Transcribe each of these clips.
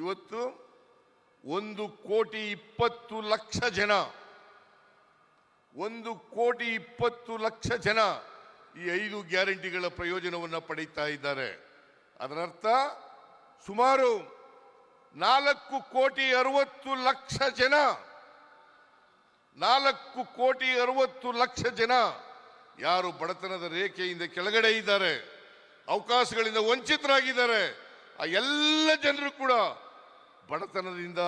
ಇವತ್ತು ಒಂದು ಕೋಟಿ ಇಪ್ಪತ್ತು ಲಕ್ಷ ಜನ, ಒಂದು ಕೋಟಿ ಇಪ್ಪತ್ತು ಲಕ್ಷ ಜನ ಈ ಐದು ಗ್ಯಾರಂಟಿಗಳ ಪ್ರಯೋಜನವನ್ನು ಪಡೀತಾ ಇದ್ದಾರೆ. ಅದರರ್ಥ ಸುಮಾರು ನಾಲ್ಕು ಕೋಟಿ ಅರವತ್ತು ಲಕ್ಷ ಜನ, ನಾಲ್ಕು ಕೋಟಿ ಅರವತ್ತು ಲಕ್ಷ ಜನ ಯಾರು ಬಡತನದ ರೇಖೆಯಿಂದ ಕೆಳಗಡೆ ಇದ್ದಾರೆ, ಅವಕಾಶಗಳಿಂದ ವಂಚಿತರಾಗಿದ್ದಾರೆ. ಆ ಎಲ್ಲ ಜನರು ಕೂಡ ಬಡತನದಿಂದ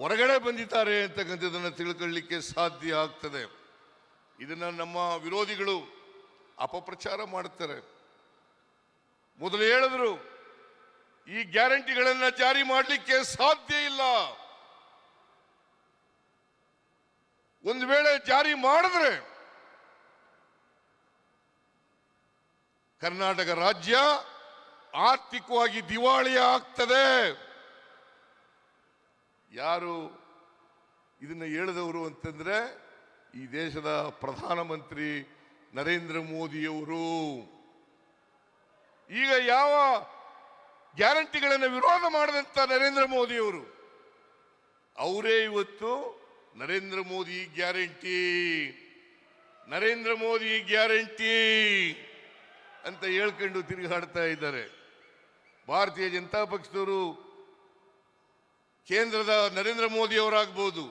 ಹೊರಗಡೆ ಬಂದಿದ್ದಾರೆ ಅಂತಕ್ಕಂಥದ್ದನ್ನು ತಿಳ್ಕೊಳ್ಳಿಕ್ಕೆ ಸಾಧ್ಯ ಆಗ್ತದೆ. ಇದನ್ನು ನಮ್ಮ ವಿರೋಧಿಗಳು ಅಪಪ್ರಚಾರ ಮಾಡುತ್ತಾರೆ. ಮೊದಲು ಹೇಳಿದ್ರು, ಈ ಗ್ಯಾರಂಟಿಗಳನ್ನು ಜಾರಿ ಮಾಡಲಿಕ್ಕೆ ಸಾಧ್ಯ ಇಲ್ಲ. ಒಂದು ವೇಳೆ ಜಾರಿ ಮಾಡಿದ್ರೆ ಕರ್ನಾಟಕ ರಾಜ್ಯ ಆರ್ಥಿಕವಾಗಿ ದಿವಾಳಿ ಆಗ್ತದೆ ಯಾರು ಇದನ್ನು ಹೇಳಿದವರು ಅಂತಂದರೆ ಈ ದೇಶದ ಪ್ರಧಾನಮಂತ್ರಿ ನರೇಂದ್ರ ಮೋದಿಯವರು. ಈಗ ಯಾವ ಗ್ಯಾರಂಟಿಗಳನ್ನು ವಿರೋಧ ಮಾಡಿದಂಥ ನರೇಂದ್ರ ಮೋದಿಯವರು? ಅವರೇ ಇವತ್ತು ನರೇಂದ್ರ ಮೋದಿ ಗ್ಯಾರಂಟಿ. ನರೇಂದ್ರ ಮೋದಿ ಗ್ಯಾರಂಟಿ ಅಂತ ಹೇಳ್ಕೊಂಡು ತಿರುಗಾಡ್ತಾ ಇದ್ದಾರೆ. ಭಾರತೀಯ ಜನತಾ ಪಕ್ಷದವರು ಕೇಂದ್ರದ ನರೇಂದ್ರ ಮೋದಿಯವರಾಗ್ಬೋದು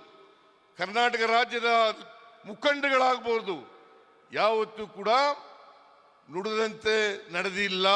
ಕರ್ನಾಟಕ ರಾಜ್ಯದ ಮುಖಂಡಗಳಾಗ್ಬೋದು ಯಾವತ್ತೂ ಕೂಡ ನುಡಿದಂತೆ ನಡೆದಿಲ್ಲ.